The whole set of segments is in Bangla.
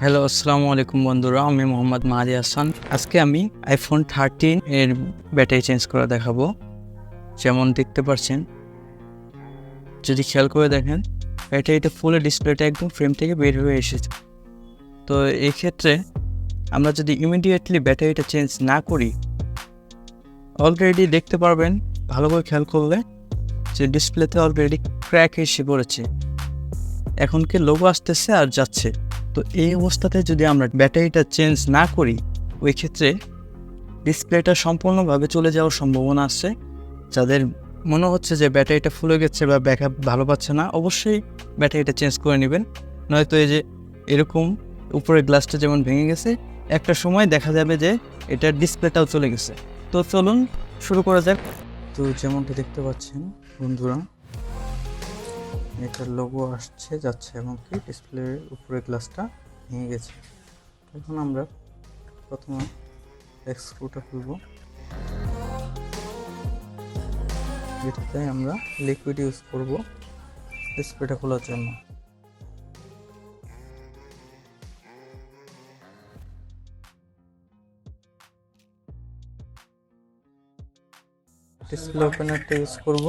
হ্যালো আসসালামু আলাইকুম বন্ধুরা। আমি মোহাম্মদ মাহাদি হাসান। আজকে আমি আইফোন থার্টিন এর ব্যাটারি চেঞ্জ করে দেখাবো। যেমন দেখতে পাচ্ছেন। যদি খেয়াল করে দেখেন ব্যাটারিটা ফুলের ডিসপ্লেটা একদম ফ্রেম থেকে বের হয়ে এসেছে। তো এই ক্ষেত্রে আমরা যদি ইমিডিয়েটলি ব্যাটারিটা চেঞ্জ না করি অলরেডি দেখতে পারবেন, ভালো করে খেয়াল করলে যে ডিসপ্লেতে অলরেডি ক্র্যাক এসে পড়েছে। এখন কি লোগো আসতেছে আর যাচ্ছে। তো এই অবস্থাতে যদি আমরা ব্যাটারিটা চেঞ্জ না করি, ওই ক্ষেত্রে ডিসপ্লেটা সম্পূর্ণভাবে চলে যাওয়ার সম্ভাবনা আছে। যাদের মনে হচ্ছে যে ব্যাটারিটা ফুলে গেছে বা ব্যাকআপ ভালো পাচ্ছে না, অবশ্যই ব্যাটারিটা চেঞ্জ করে নেবেন। নয়তো এই যে এরকম উপরের গ্লাসটা যেমন ভেঙে গেছে, একটা সময় দেখা যাবে যে এটার ডিসপ্লেটাও চলে গেছে। তো চলুন শুরু করা যাক। তো যেমনটা দেখতে পাচ্ছেন, বন্ধুরা এটার লোগো আসছে, যাচ্ছে এবং কি ডিসপ্লের উপরে গ্লাসটা ভেঙে গেছে। এখন আমরা প্রথমে এক স্ক্রুটা খুলব। এটাতে আমরা লিকুইড ইউজ করব ডিসপ্লেটা খোলার জন্য। ডিসপ্লে ওপেনারটা ইউজ করব।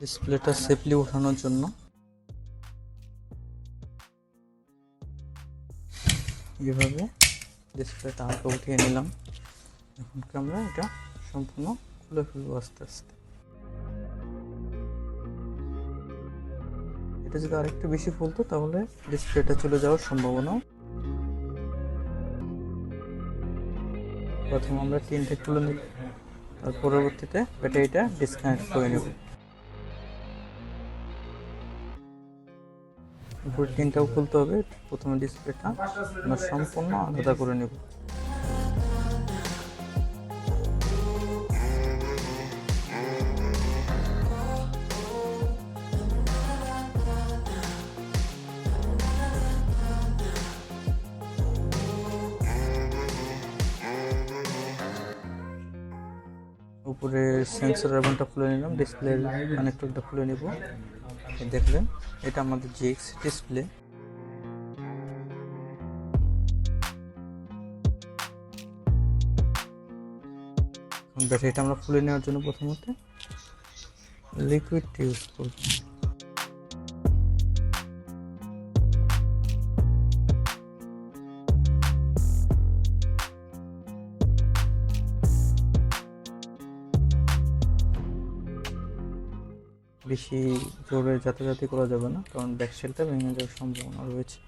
ডিসপ্লেটা সেফলি ওঠানোর জন্য। এভাবে ডিসপ্লেটা হালকা উঠিয়ে নিলাম। এখন আমরা এটা সম্পূর্ণ খুলে ফেলব আস্তে আস্তে। এটা যদি আরেকটু বেশি ফুলতো তাহলে ডিসপ্লেটা চলে যাওয়ার সম্ভাবনা প্রথমে আমরা তিনটে খুলে নিব তার পরবর্তীতে ব্যাটারিটা ডিসকানেক্ট করে নেব। উপরে তিনটাও খুলতে হবে, প্রথমে ডিসপ্লেটা আমরা সম্পূর্ণ আলাদা করে নেব। উপরে সেন্সর রাবারটা খুলে নিলাম ডিসপ্লের কানেক্টরটা খুলে নেব। দেখলেন এটা আমাদের জিএক্স ডিসপ্লে ব্যাটারিটা আমরা খুলে নেওয়ার জন্য প্রথমত লিকুইড ইউজ করব। বেশি জোরে যাতায়াতি করা যাবে না, কারণ ব্যাকসেলটা ভেঙে যাওয়ার সম্ভাবনা রয়েছে।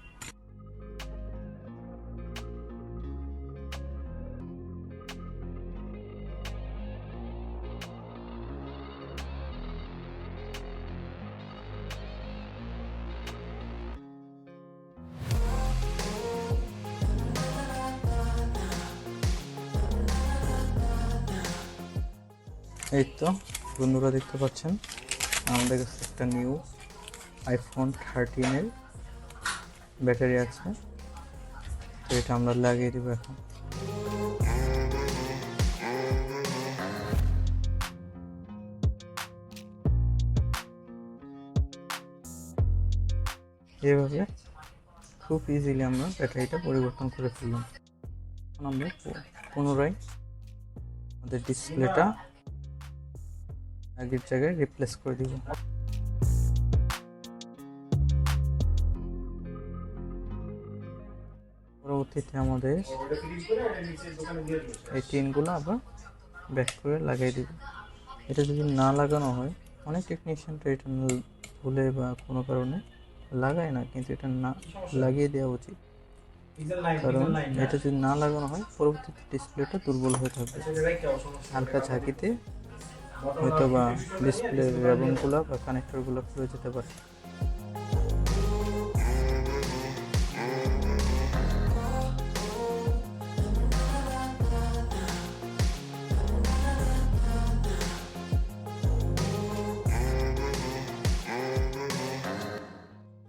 এই তো, বন্ধুরা দেখতে পাচ্ছেন। আমাদের কাছে একটা নিউ আইফোন থার্টিনের ব্যাটারি আছে। তো এটা আমরা লাগিয়ে দেবো এখন। এভাবে খুব ইজিলি আমরা ব্যাটারিটা পরিবর্তন করে ফেললাম। আমরা পুনরায় আমাদের ডিসপ্লেটা আগের জায়গায় রিপ্লেস করে দিব। পরবর্তীতে আমাদের এই টিনগুলো আবার ব্যাক করে লাগিয়ে দিব। এটা যদি না লাগানো হয়, অনেক টেকনিশিয়ানরা এটা ভুলে বা কোনো কারণে লাগায় না, কিন্তু এটা না লাগিয়ে দেওয়া উচিত। কারণ এটা যদি না লাগানো হয়, পরবর্তীতে ডিসপ্লেটা দুর্বল হয়ে থাকবে। হালকা ঝাঁকিতে হয়তো বা ডিসপ্লে র্যাবনগুলো বা কানেক্টরগুলো খুলে যেতে পারে।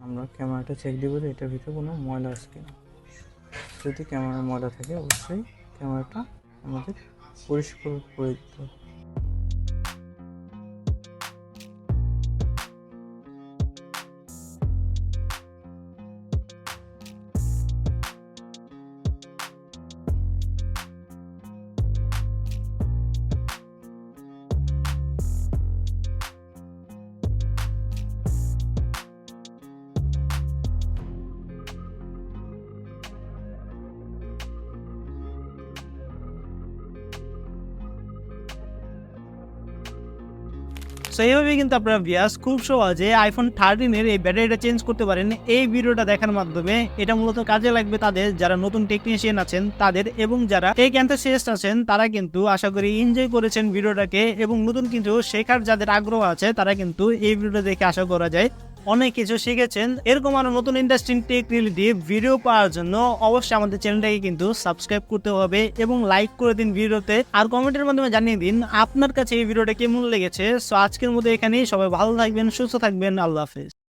আমরা ক্যামেরাটা চেক দিব যে এটার ভিতরে কোনো ময়লা আছে কিনা। যদি ক্যামেরার ময়লা থাকে, অবশ্যই ক্যামেরাটা আমাদের পরিষ্কার করে দিতে হবে। সো এইভাবে কিন্তু আপনারা ভিয়াস খুব সহজে আইফোন থার্টিনের এই ব্যাটারিটা চেঞ্জ করতে পারেন। এই ভিডিওটা দেখার মাধ্যমে এটা মূলত কাজে লাগবে তাদের যারা নতুন টেকনিশিয়ান আছেন, তাদের এবং যারা টেক অ্যান্থাসিয়াস্ট আছেন, তারা কিন্তু আশা করি এনজয় করেছেন ভিডিওটাকে এবং নতুন কিছু শেখার যাদের আগ্রহ আছে, তারা কিন্তু এই ভিডিওটা দেখে আশা করা যায়। অনেক কিছু শিখেছেন। এরকম আরও নতুন ইন্ডাস্ট্রিং টেক রিলেটিভ ভিডিও পাওয়ার জন্য অবশ্যই আমাদের চ্যানেলটাকে কিন্তু সাবস্ক্রাইব করতে হবে এবং লাইক করে দিন ভিডিওতে আর কমেন্টের মাধ্যমে জানিয়ে দিন আপনার কাছে এই ভিডিওটা কেমন লেগেছে। সো আজকের মতো এখানেই। সবাই ভালো থাকবেন, সুস্থ থাকবেন। আল্লাহ হাফেজ।